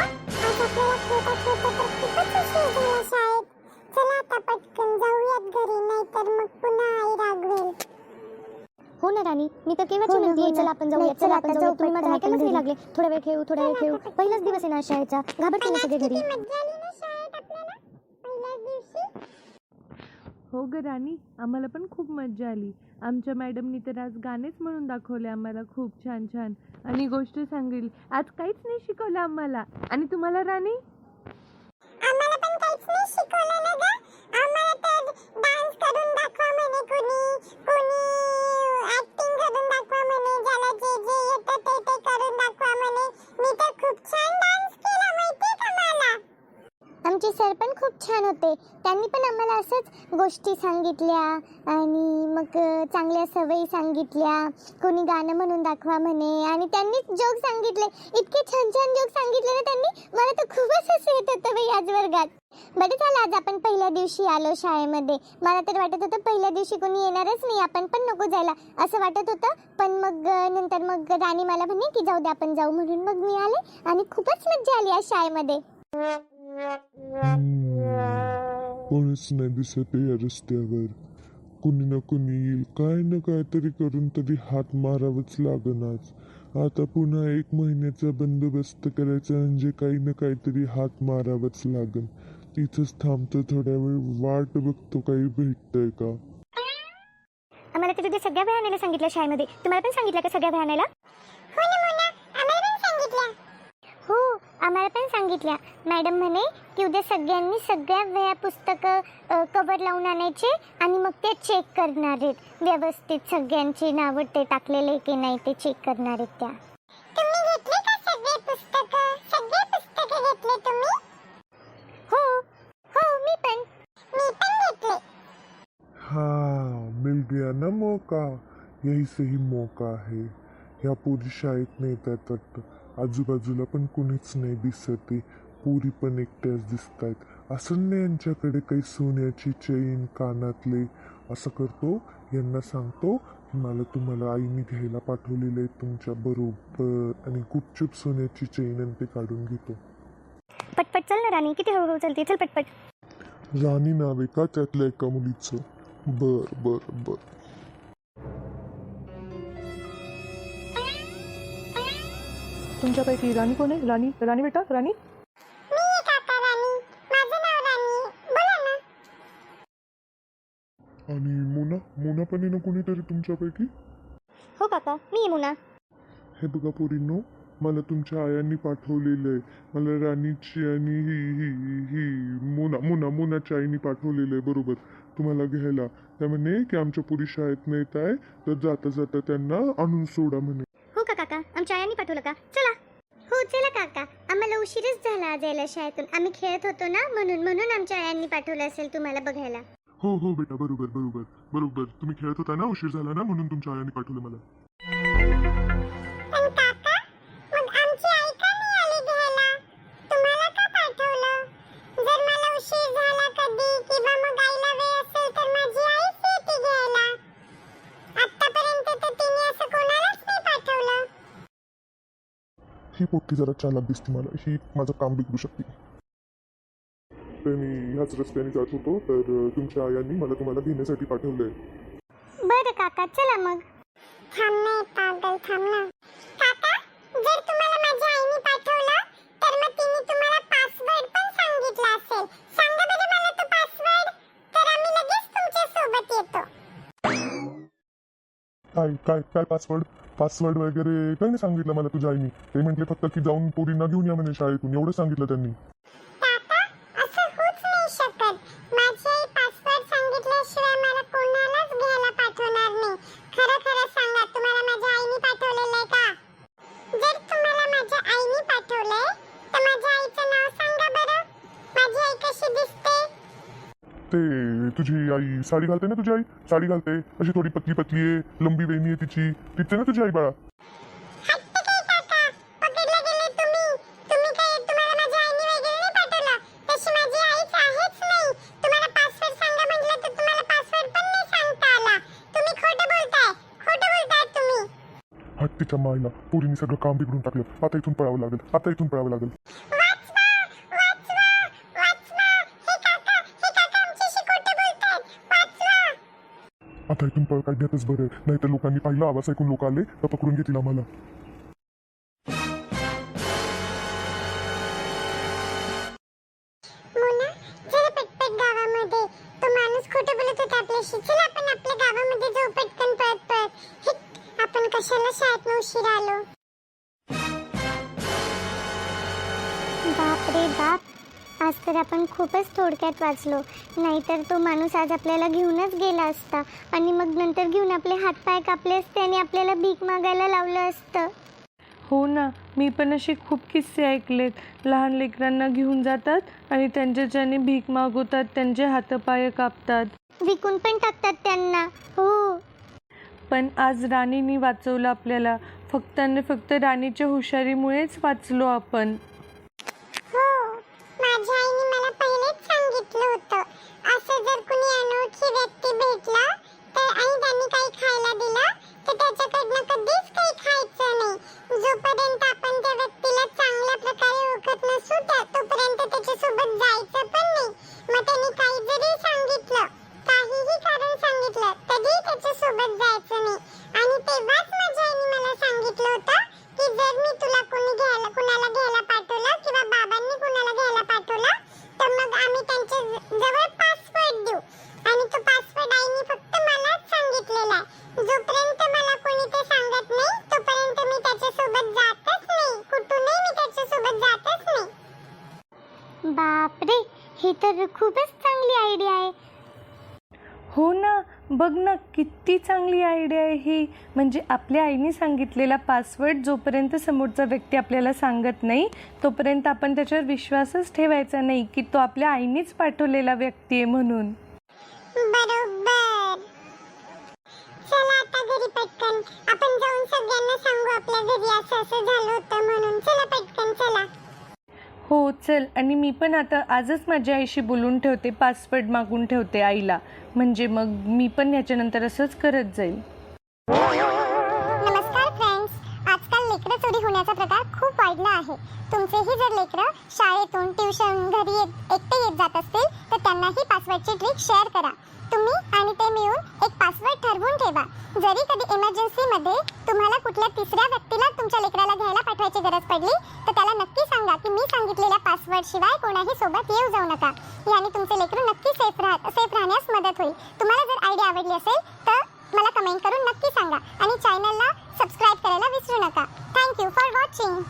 खेळता खेळता तर खूपच उशीर झाला शाळेत चला आता पटकन जाऊयात घरी नाहीतर मग पुन्हा आई रागवेल हो ना राणी मी तर केव्हाची हो ना, म्हणते हो ना. चला आपण जाऊया नाही, चला चला आपण आता जाऊ तुम्ही माझं पटकन. ऐकायलाच नाही आपण लागले. थोडा वेळ खेळू थोडा वेळ खेळू. पहिलाच दिवस आहे ना शाळेचा. घाबरते ना सगळे घरी. किती मज्जा आली ना शाळेत आपल्याला पहिल्याच दिवशी हो ग राणी आम्हाला पण खूप मज्जा आली. आमच्या मॅडमनी तर आज गाणेच म्हणून दाखवले आम्हाला खूप छान छान. आणि गोष्ट सांगेल आज काहीच नाही शिकवलं आम्हाला. आणि तुम्हाला राणी? आम्हाला पण काहीच नाही शिकवलं ना ग. आम्हाला तर डान्स करून दाखवा म्हणे कोणी कोणी ऍक्टिंग करून दाखवा म्हणे. ज्याला जे जे येतं ते ते करून दाखवा म्हणे. मी तर खूप छान डान्स केला माहितीये का मला आमचे सर पण खूप छान होते. त्यांनी पण आम्हाला असंच गोष्टी सांगितल्या आणि मग चांगल्या सवयी सांगितल्या. कोणी गाणं म्हणून दाखवा म्हणे आणि त्यांनीच जोक सांगितले. इतके छान छान जोक सांगितले ना त्यांनी. मला तर खूपच हसू येत होतं बाई आज वर्गात. बरं झालं आज आपण पहिल्या दिवशी आलो शाळेमध्ये. मला तर वाटत होतं पहिल्या दिवशी कोणी येणारच नाही आपण पण नको जायला. असं वाटत होतं. पण मग नंतर मग राणी मला म्हणे की जाऊ दे आपण जाऊ म्हणून मग मी आले आणि खूपच मज्जा आली आज शाळेमध्ये. कोणीच नाही दिसत या रस्त्यावर. कुणी ना कुणी येईल. काय ना काहीतरी तरी करून तरी हात मारावंच लागन आज आता पुन्हा एक महिन्याचा बंदोबस्त करायचा म्हणजे काही ना काहीतरी हात मारावंच लागन. तिथंच थांबतो थोड्या वेळ. वाट बघतो काही भेटतंय का? आम्हाला तर तुझ्या सगळ्या व्यायाला सांगितलं शाळेमध्ये. तुम्हाला पण सांगितलं का सगळ्या व्यायाला आम्हाला पण सांगितल्या. मॅडम म्हणे की उद्या सगळ्यांनी सगळ्या वह्या पुस्तकं कवर लावून आणायचे आणि मग ते चेक करणार आहेत. व्यवस्थित सगळ्यांची नावं ते टाकलेले की नाही ते चेक करणार आहेत त्या. तुम्ही घेतले का सगळे पुस्तकं? सगळे पुस्तकं घेतले तुम्ही? हो हो मी पण. मी पण घेतले. हाँ मिल गया ना मौका? यही सही मौका है ह्या पुरी शाळेत नाही वाटतं आजूबाजूला पण कुणीच नाही दिसत आहे. पुरी पण एकट्याच दिसत आहेत असं नाही यांच्याकडे काही सोन्याची चेन कानातले. असं करतो यांना सांगतो की मला तुम्हाला आईने घ्यायला पाठवलेलं आहे तुमच्या बरोबर. आणि गुपचूप सोन्याची चेन आणि ते काढून घेतो. पटपट चल ना राणी किती हळूहळू चलते चल पटपट. राणी नाव आहे का त्यातल्या एका मुलीचं? बर बर बर. तुमच्यापैकी राणी कोण आहे? राणी राणी बेटा राणी? मी आहे काका राणी. माझं नाव राणी. बोला ना. आणि मोना मोना पण आहे ना कोणीतरी तुमच्यापैकी? हो काका मी मुना. हे बघा पोरींनो मला तुमच्या आयांनी पाठवलेलं आहे मला राणीची आणि ही ही ही मोना मोना मोनाच्या आईनी पाठवलेलं आहे बरोबर. तुम्हाला घ्यायला. त्या म्हणे की आमच्या पुरी शाळेत नेत आहे तर जाता जाता त्यांना आणून सोडा म्हणे. हो आमच्या आयांनी पाठवलं का? चला. हो चला काका. आम्हाला उशीरच झाला आज यायला शाळेतून. आम्ही खेळत होतो ना म्हणून म्हणून आमच्या आयांनी पाठवलं असेल तुम्हाला बघायला. हो हो बेटा बरोबर बरोबर बरोबर. तुम्ही खेळत होता ना उशीर झाला ना म्हणून तुमच्या आयांनी पाठवलं मला. ही पोट्टी जरा चालाक दिसते मला. ही माझं काम बिघडू शकते. तर मी ह्याच रस्त्याने जात होतो तर तुमच्या आयांनी मला तुम्हाला घेण्यासाठी पाठवलंय. बरं काका चला मग. थांब ना पागल थांब. ना काका जर तुम्हाला माझ्या आईने पाठवलं तर मग तिने तुम्हाला पासवर्ड पण सांगितला असेल. सांगा बरं मला तो पासवर्ड तर आम्ही लगेच तुमच्यासोबत येतो. काय काय काय पासवर्ड पासवर्ड वगैरे काही नाही सांगितलं मला तुझ्या आईनी. ते म्हटले फक्त की जाऊन पोरींना घेऊन या म्हणे शाळेतून. एवढं सांगितलं त्यांनी. ते तुझी आई साडी घालते ना तुझी आई? साडी घालते. अशी थोडी पतली पतली आहे लंबी वेणी आहे तिची. तिथे ना तुझी आई बाळा? हट्ट काय काका पकडला गेले तुम्ही. तुम्ही काय तुम्हाला माझ्या आईने वगैरे नाही पाठवलं? तशी माझी आईच आहेच नाही. तुम्हाला पासवर्ड सांगा म्हटलं तर तुम्हाला पासवर्ड पण नाही सांगता आला. तुम्ही खोटं बोलताय. खोटं बोलताय तुम्ही. हट तिच्या माईला पोरीने सगळं काम बिघडून टाकलं. आता इथून पळावं लागेल. आता इथून पळावं लागेल. आता इथून पळ काढण्यातच बरं. नाही तर लोकांनी पाहिलं आवाज ऐकून लोक आले तर पकडून घेतील आम्हाला. गावामध्ये. आपण आपल्या गावामध्ये पटकन आपण कशाला शाळेत उशीर आलो? आज तर आपण खूपच थोडक्यात वाचलो. नाहीतर तो माणूस आज आपल्याला घेऊनच गेला असता. आणि मग नंतर घेऊन आपले हातपाय कापले असते आणि आपल्याला भीक मागायला लावलं असतं. हो ना मी पण असे खूप किस्से ऐकलेत. लहान लेकरांना घेऊन जातात आणि त्यांच्याच्याने भीक मागवतात त्यांचे हातपाय कापतात. विकून पण टाकतात त्यांना. हो. पण आज राणीने वाचवलं आपल्याला. फक्त आणि फक्त राणीच्या हुशारीमुळेच वाचलो आपण. तर कधीच काही खायचं नाही. जोपर्यंत आपण त्या व्यक्तीला बापरे ही तर खूपच चांगली आयडिया आहे. हो ना बघ ना किती चांगली आयडिया आहे ही. म्हणजे आपल्या आईने सांगितलेला पासवर्ड जोपर्यंत समोरचा व्यक्ती आपल्याला सांगत नाही तोपर्यंत आपण त्याच्यावर विश्वासच ठेवायचा नाही की तो आपल्या आईनेच पाठवलेला व्यक्ती आहे म्हणून. बरोबर. चला आता घरी पटकन. आपण जाऊन सगळ्यांना सांगू आपल्या घरी असं असं झालं होतं म्हणून. चला पटकन चला. चल आणि मी पण आता आजच माझ्या आईशी बोलून ठेवते पासवर्ड मागून ठेवते आईला. म्हणजे मग मी पण याच्यानंतर असंच करत जाईल नमस्कार फ्रेंड्स आजकाल लेकरं चोरी होण्याचा प्रकार खूप वाढला आहे. तुमचेही जर लेकरं शाळेतून ट्युशन घरी येत एकटे येत जात असतील तर त्यांनाही पासवर्डची ट्रिक शेअर करा. तुम्ही आणि ते मिळून एक पासवर्ड ठरवून ठेवा. जरी कधी इमर्जन्सीमध्ये तुम्हाला कुठल्या तिसऱ्या व्यक्तीला तुमच्या लेकराला घ्यायला पाठवायची गरज पडली तर त्याला नक्की सांगा की मी सांगितलेल्या पासवर्ड शिवाय कोणाही सोबत येऊ जाऊ नका. याने तुमचे लेकरू नक्की सेफ राह सेफ राहण्यास मदत होईल. तुम्हाला जर आयडिया आवडली असेल तर मला कमेंट करून नक्की सांगा. आणि चॅनलला सबस्क्राईब करायला विसरू नका. Thank you for watching